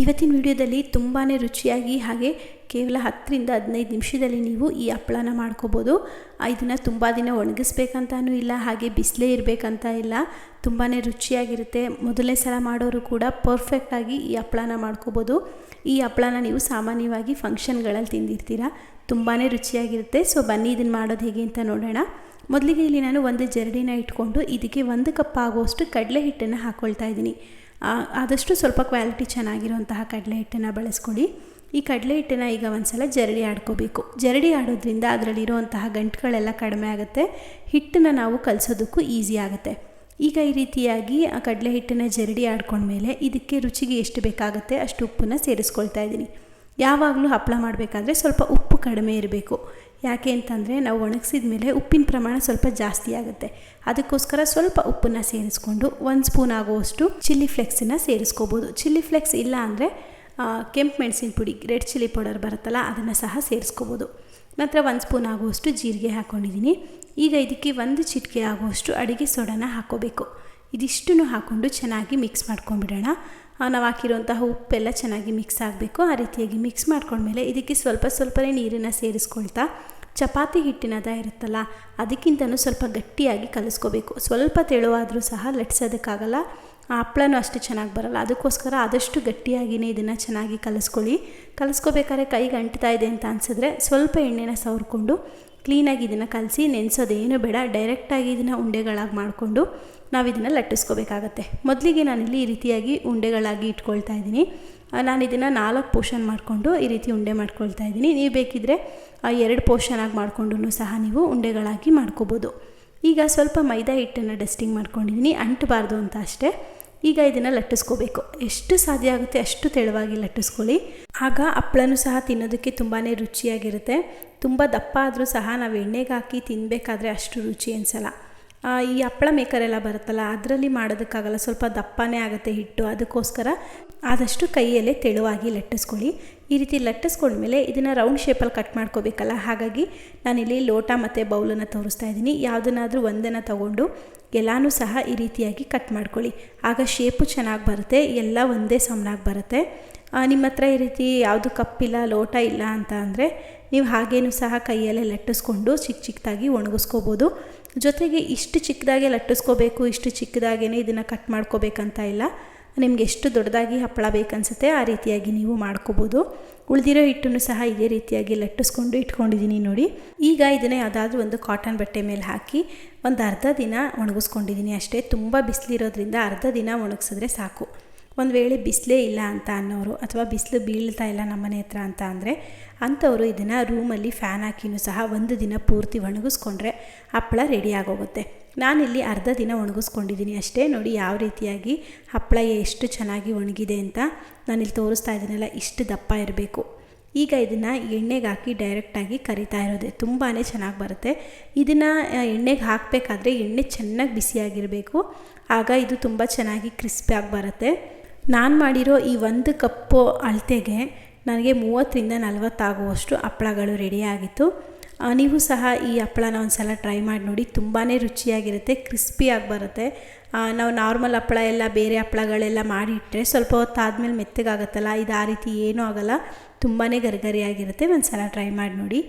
ಇವತ್ತಿನ ವಿಡಿಯೋದಲ್ಲಿ ತುಂಬಾ ರುಚಿಯಾಗಿ ಹಾಗೆ ಕೇವಲ ಹತ್ತರಿಂದ ಹದಿನೈದು ನಿಮಿಷದಲ್ಲಿ ನೀವು ಈ ಹಪ್ಪಳನ ಮಾಡ್ಕೋಬೋದು. ಇದನ್ನು ತುಂಬ ದಿನ ಒಣಗಿಸ್ಬೇಕಂತನೂ ಇಲ್ಲ, ಹಾಗೆ ಬಿಸಿಲೇ ಇರಬೇಕಂತ ಇಲ್ಲ. ತುಂಬಾ ರುಚಿಯಾಗಿರುತ್ತೆ. ಮೊದಲನೇ ಸಲ ಮಾಡೋರು ಕೂಡ ಪರ್ಫೆಕ್ಟಾಗಿ ಈ ಹಪ್ಪಳನ ಮಾಡ್ಕೋಬೋದು. ಈ ಹಪ್ಪಳನ ನೀವು ಸಾಮಾನ್ಯವಾಗಿ ಫಂಕ್ಷನ್ಗಳಲ್ಲಿ ತಿಂದಿರ್ತೀರ? ತುಂಬಾ ರುಚಿಯಾಗಿರುತ್ತೆ. ಸೊ ಬನ್ನಿ ಇದನ್ನು ಮಾಡೋದು ಹೇಗೆ ಅಂತ ನೋಡೋಣ. ಮೊದಲಿಗೆ ಇಲ್ಲಿ ನಾನು ಒಂದು ಜರಡಿನ ಇಟ್ಕೊಂಡು, ಇದಕ್ಕೆ ಒಂದು ಕಪ್ ಆಗುವಷ್ಟು ಕಡಲೆ ಹಿಟ್ಟನ್ನು ಹಾಕ್ಕೊಳ್ತಾ ಇದ್ದೀನಿ. ಆದಷ್ಟು ಸ್ವಲ್ಪ ಕ್ವಾಲಿಟಿ ಚೆನ್ನಾಗಿರುವಂತಹ ಕಡಲೆ ಹಿಟ್ಟನ್ನು ಬಳಸ್ಕೊಳ್ಳಿ. ಈ ಕಡಲೆ ಹಿಟ್ಟನ್ನು ಈಗ ಒಂದು ಸಲ ಜರಡಿ ಆಡ್ಕೋಬೇಕು. ಜರಡಿ ಆಡೋದ್ರಿಂದ ಅದರಲ್ಲಿರುವಂತಹ ಗಂಟುಗಳೆಲ್ಲ ಕಡಿಮೆ ಆಗುತ್ತೆ. ಹಿಟ್ಟನ್ನು ನಾವು ಕಲಿಸೋದಕ್ಕೂ ಈಸಿ ಆಗುತ್ತೆ. ಈಗ ಈ ರೀತಿಯಾಗಿ ಆ ಕಡಲೆ ಹಿಟ್ಟನ್ನು ಜರಡಿ ಆಡ್ಕೊಂಡ್ಮೇಲೆ ಇದಕ್ಕೆ ರುಚಿಗೆ ಎಷ್ಟು ಬೇಕಾಗುತ್ತೆ ಅಷ್ಟು ಉಪ್ಪನ್ನು ಸೇರಿಸ್ಕೊಳ್ತಾ ಇದ್ದೀನಿ. ಯಾವಾಗಲೂ ಹಪ್ಪಳ ಮಾಡಬೇಕಾದ್ರೆ ಸ್ವಲ್ಪ ಉಪ್ಪು ಕಡಿಮೆ ಇರಬೇಕು. ಯಾಕೆ ಅಂತಂದರೆ ನಾವು ಒಣಗಿಸಿದ ಮೇಲೆ ಉಪ್ಪಿನ ಪ್ರಮಾಣ ಸ್ವಲ್ಪ ಜಾಸ್ತಿ ಆಗುತ್ತೆ. ಅದಕ್ಕೋಸ್ಕರ ಸ್ವಲ್ಪ ಉಪ್ಪನ್ನು ಸೇರಿಸ್ಕೊಂಡು ಒಂದು ಸ್ಪೂನ್ ಆಗುವಷ್ಟು ಚಿಲ್ಲಿ ಫ್ಲೆಕ್ಸನ್ನು ಸೇರಿಸ್ಕೋಬೋದು. ಚಿಲ್ಲಿ ಫ್ಲೆಕ್ಸ್ ಇಲ್ಲ ಅಂದರೆ ಕೆಂಪು ಮೆಣಸಿನ ಪುಡಿ, ರೆಡ್ ಚಿಲ್ಲಿ ಪೌಡರ್ ಬರುತ್ತಲ್ಲ, ಅದನ್ನು ಸಹ ಸೇರಿಸ್ಕೋಬೋದು. ನಂತರ ಒಂದು ಸ್ಪೂನ್ ಆಗುವಷ್ಟು ಜೀರಿಗೆ ಹಾಕ್ಕೊಂಡಿದ್ದೀನಿ ಈಗ ಇದಕ್ಕೆ ಒಂದು ಚಿಟಿಕೆ ಆಗುವಷ್ಟು ಅಡುಗೆ ಸೋಡಾನ ಹಾಕ್ಕೋಬೇಕು ಇದಿಷ್ಟನ್ನು ಹಾಕ್ಕೊಂಡು ಚೆನ್ನಾಗಿ ಮಿಕ್ಸ್ ಮಾಡ್ಕೊಂಡ್ಬಿಡೋಣ. ನಾವು ಹಾಕಿರುವಂತಹ ಉಪ್ಪೆಲ್ಲ ಚೆನ್ನಾಗಿ ಮಿಕ್ಸ್ ಆಗಬೇಕು. ಆ ರೀತಿಯಾಗಿ ಮಿಕ್ಸ್ ಮಾಡ್ಕೊಂಡ್ಮೇಲೆ ಇದಕ್ಕೆ ಸ್ವಲ್ಪ ಸ್ವಲ್ಪನೇ ನೀರನ್ನು ಸೇರಿಸ್ಕೊಳ್ತಾ, ಚಪಾತಿ ಹಿಟ್ಟಿನದ ಇರುತ್ತಲ್ಲ, ಅದಕ್ಕಿಂತನೂ ಸ್ವಲ್ಪ ಗಟ್ಟಿಯಾಗಿ ಕಲಿಸ್ಕೋಬೇಕು. ಸ್ವಲ್ಪ ತೆಳುವಾದರೂ ಸಹ ಲಟ್ಸೋದಕ್ಕಾಗಲ್ಲ. ಹಪ್ಳನೂ ಅಷ್ಟು ಚೆನ್ನಾಗಿ ಬರಲ್ಲ. ಅದಕ್ಕೋಸ್ಕರ ಆದಷ್ಟು ಗಟ್ಟಿಯಾಗಿಯೇ ಇದನ್ನು ಚೆನ್ನಾಗಿ ಕಲಿಸ್ಕೊಳ್ಳಿ. ಕಲಿಸ್ಕೋಬೇಕಾದ್ರೆ ಕೈಗೆ ಅಂಟ್ತಾ ಇದೆ ಅಂತ ಅನಿಸಿದ್ರೆ ಸ್ವಲ್ಪ ಎಣ್ಣೆನ ಸವರ್ಕೊಂಡು ಕ್ಲೀನಾಗಿ ಇದನ್ನು ಕಲಸಿ ನೆನೆಸೋದೇನು ಬೇಡ. ಡೈರೆಕ್ಟಾಗಿ ಇದನ್ನು ಉಂಡೆಗಳಾಗಿ ಮಾಡಿಕೊಂಡು ನಾವು ಇದನ್ನು ಲಟ್ಟಿಸ್ಕೋಬೇಕಾಗತ್ತೆ. ಮೊದಲಿಗೆ ನಾನಿಲ್ಲಿ ಈ ರೀತಿಯಾಗಿ ಉಂಡೆಗಳಾಗಿ ಇಟ್ಕೊಳ್ತಾ ಇದ್ದೀನಿ. ನಾನು ಇದನ್ನು ನಾಲ್ಕು ಪೋರ್ಷನ್ ಮಾಡಿಕೊಂಡು ಈ ರೀತಿ ಉಂಡೆ ಮಾಡ್ಕೊಳ್ತಾ ಇದ್ದೀನಿ. ನೀವು ಬೇಕಿದ್ದರೆ ಎರಡು ಪೋರ್ಷನ್ ಆಗಿ ಮಾಡಿಕೊಂಡು ಸಹ ನೀವು ಉಂಡೆಗಳಾಗಿ ಮಾಡ್ಕೋಬೋದು. ಈಗ ಸ್ವಲ್ಪ ಮೈದಾ ಹಿಟ್ಟನ್ನು ಡಸ್ಟಿಂಗ್ ಮಾಡ್ಕೊಂಡಿದ್ದೀನಿ ಅಂಟಬಾರ್ದು ಅಂತ ಅಷ್ಟೇ. ಈಗ ಇದನ್ನು ಲಟ್ಟಿಸ್ಕೋಬೇಕು. ಎಷ್ಟು ಸಾಧ್ಯ ಆಗುತ್ತೆ ಅಷ್ಟು ತೆಳುವಾಗಿ ಲಟ್ಟಿಸ್ಕೊಳ್ಳಿ. ಆಗ ಹಪ್ಪಳನೂ ಸಹ ತಿನ್ನೋದಕ್ಕೆ ತುಂಬಾ ರುಚಿಯಾಗಿರುತ್ತೆ. ತುಂಬ ದಪ್ಪ ಆದರೂ ಸಹ ನಾವು ಎಣ್ಣೆಗೆ ಹಾಕಿ ತಿನ್ನಬೇಕಾದ್ರೆ ಅಷ್ಟು ರುಚಿ ಅನಿಸಲ್ಲ ಈ ಹಪ್ಪಳ ಮೇಕರೆಲ್ಲ ಬರುತ್ತಲ್ಲ, ಅದರಲ್ಲಿ ಮಾಡೋದಕ್ಕಾಗಲ್ಲ. ಸ್ವಲ್ಪ ದಪ್ಪನೇ ಆಗುತ್ತೆ ಹಿಟ್ಟು. ಅದಕ್ಕೋಸ್ಕರ ಆದಷ್ಟು ಕೈಯಲ್ಲೇ ತೆಳುವಾಗಿ ಲಟ್ಟಿಸ್ಕೊಳ್ಳಿ. ಈ ರೀತಿ ಲಟ್ಟಿಸ್ಕೊಂಡ್ಮೇಲೆ ಇದನ್ನು ರೌಂಡ್ ಶೇಪಲ್ಲಿ ಕಟ್ ಮಾಡ್ಕೋಬೇಕಲ್ಲ? ಹಾಗಾಗಿ ನಾನಿಲ್ಲಿ ಲೋಟ ಮತ್ತು ಬೌಲನ್ನು ತೋರಿಸ್ತಾ ಇದ್ದೀನಿ. ಯಾವುದನ್ನಾದರೂ ಒಂದನ್ನು ತಗೊಂಡು ಎಲ್ಲನೂ ಸಹ ಈ ರೀತಿಯಾಗಿ ಕಟ್ ಮಾಡ್ಕೊಳ್ಳಿ. ಆಗ ಶೇಪು ಚೆನ್ನಾಗಿ ಬರುತ್ತೆ, ಎಲ್ಲ ಒಂದೇ ಸಮನಾಗಿ ಬರುತ್ತೆ. ನಿಮ್ಮ ಹತ್ರ ಈ ರೀತಿ ಯಾವುದು ಕಪ್ಪಿಲ್ಲ ಲೋಟ ಇಲ್ಲ ಅಂತ ಅಂದರೆ ನೀವು ಹಾಗೇನೂ ಸಹ ಕೈಯಲ್ಲೇ ಲಟ್ಟಿಸ್ಕೊಂಡು ಚಿಕ್ಕ ಚಿಕ್ಕದಾಗಿ ಒಣಗಿಸ್ಕೋಬೋದು. ಜೊತೆಗೆ ಇಷ್ಟು ಚಿಕ್ಕದಾಗೆ ಲಟ್ಟಿಸ್ಕೋಬೇಕು, ಇಷ್ಟು ಚಿಕ್ಕದಾಗೇ ಇದನ್ನು ಕಟ್ ಮಾಡ್ಕೋಬೇಕಂತ ಇಲ್ಲ. ನಿಮ್ಗೆ ಎಷ್ಟು ದೊಡ್ಡದಾಗಿ ಹಪ್ಪಳ ಬೇಕನ್ಸುತ್ತೆ ಆ ರೀತಿಯಾಗಿ ನೀವು ಮಾಡ್ಕೋಬೋದು. ಉಳಿದಿರೋ ಹಿಟ್ಟನ್ನು ಸಹ ಇದೇ ರೀತಿಯಾಗಿ ಲಟ್ಟಿಸ್ಕೊಂಡು ಇಟ್ಕೊಂಡಿದ್ದೀನಿ ನೋಡಿ. ಈಗ ಇದನ್ನೇ ಯಾವುದಾದ್ರೂ ಒಂದು ಕಾಟನ್ ಬಟ್ಟೆ ಮೇಲೆ ಹಾಕಿ ಒಂದು ಅರ್ಧ ದಿನ ಒಣಗಿಸ್ಕೊಂಡಿದ್ದೀನಿ ಅಷ್ಟೇ. ತುಂಬ ಬಿಸಿಲಿರೋದ್ರಿಂದ ಅರ್ಧ ದಿನ ಒಣಗಿಸಿದ್ರೆ ಸಾಕು. ಒಂದು ವೇಳೆ ಬಿಸಿಲೇ ಇಲ್ಲ ಅಂತ ಅನ್ನೋರು ಅಥವಾ ಬಿಸಿಲು ಬೀಳ್ತಾ ಇಲ್ಲ ನಮ್ಮನೆ ಹತ್ರ ಅಂತ ಅಂದರೆ ಅಂಥವರು ಇದನ್ನು ರೂಮಲ್ಲಿ ಫ್ಯಾನ್ ಹಾಕಿನೂ ಸಹ ಒಂದು ದಿನ ಪೂರ್ತಿ ಒಣಗಿಸ್ಕೊಂಡ್ರೆ ಹಪ್ಪಳ ರೆಡಿ ಆಗೋಗುತ್ತೆ. ನಾನಿಲ್ಲಿ ಅರ್ಧ ದಿನ ಒಣಗಿಸ್ಕೊಂಡಿದ್ದೀನಿ ಅಷ್ಟೇ ನೋಡಿ ಯಾವ ರೀತಿಯಾಗಿ ಹಪ್ಪಳ ಎಷ್ಟು ಚೆನ್ನಾಗಿ ಒಣಗಿದೆ ಅಂತ ನಾನಿಲ್ಲಿ ತೋರಿಸ್ತಾ ಇದ್ದೀನಲ್ಲ, ಇಷ್ಟು ದಪ್ಪ ಇರಬೇಕು. ಈಗ ಇದನ್ನು ಎಣ್ಣೆಗೆ ಹಾಕಿ ಡೈರೆಕ್ಟಾಗಿ ಕರಿತಾ ಇರೋದೆ. ತುಂಬಾ ಚೆನ್ನಾಗಿ ಬರುತ್ತೆ. ಇದನ್ನು ಎಣ್ಣೆಗೆ ಹಾಕಬೇಕಾದ್ರೆ ಎಣ್ಣೆ ಚೆನ್ನಾಗಿ ಬಿಸಿಯಾಗಿರಬೇಕು. ಆಗ ಇದು ತುಂಬ ಚೆನ್ನಾಗಿ ಕ್ರಿಸ್ಪಿಯಾಗಿ ಬರುತ್ತೆ. ನಾನು ಮಾಡಿರೋ ಈ ಒಂದು ಕಪ್ಪು ಅಳತೆಗೆ ನನಗೆ ಮೂವತ್ತರಿಂದ ನಲವತ್ತಾಗುವಷ್ಟು ಹಪ್ಪಳಗಳು ರೆಡಿಯಾಗಿತ್ತು ನೀವು ಸಹ ಈ ಹಪ್ಪಳನ ಒಂದು ಸಲ ಟ್ರೈ ಮಾಡಿ ನೋಡಿ. ತುಂಬಾ ರುಚಿಯಾಗಿರುತ್ತೆ ಕ್ರಿಸ್ಪಿಯಾಗಿ ಬರುತ್ತೆ. ನಾವು ನಾರ್ಮಲ್ ಹಪ್ಪಳ ಎಲ್ಲ, ಬೇರೆ ಹಪ್ಪಳಗಳೆಲ್ಲ ಮಾಡಿಟ್ಟರೆ ಸ್ವಲ್ಪ ಹೊತ್ತಾದಮೇಲೆ ಮೆತ್ತಗಾಗುತ್ತಲ್ಲ, ಇದು ಆ ರೀತಿ ಏನೂ ಆಗೋಲ್ಲ. ತುಂಬಾ ಗರಿಗರಿಯಾಗಿರುತ್ತೆ ಒಂದು ಸಲ ಟ್ರೈ ಮಾಡಿ ನೋಡಿ.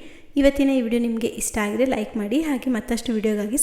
ಇವತ್ತಿನ ಈ ವಿಡಿಯೋ ನಿಮಗೆ ಇಷ್ಟ ಆಗಿದೆ ಲೈಕ್ ಮಾಡಿ, ಹಾಗೆ ಮತ್ತಷ್ಟು ವಿಡಿಯೋಗಾಗಿ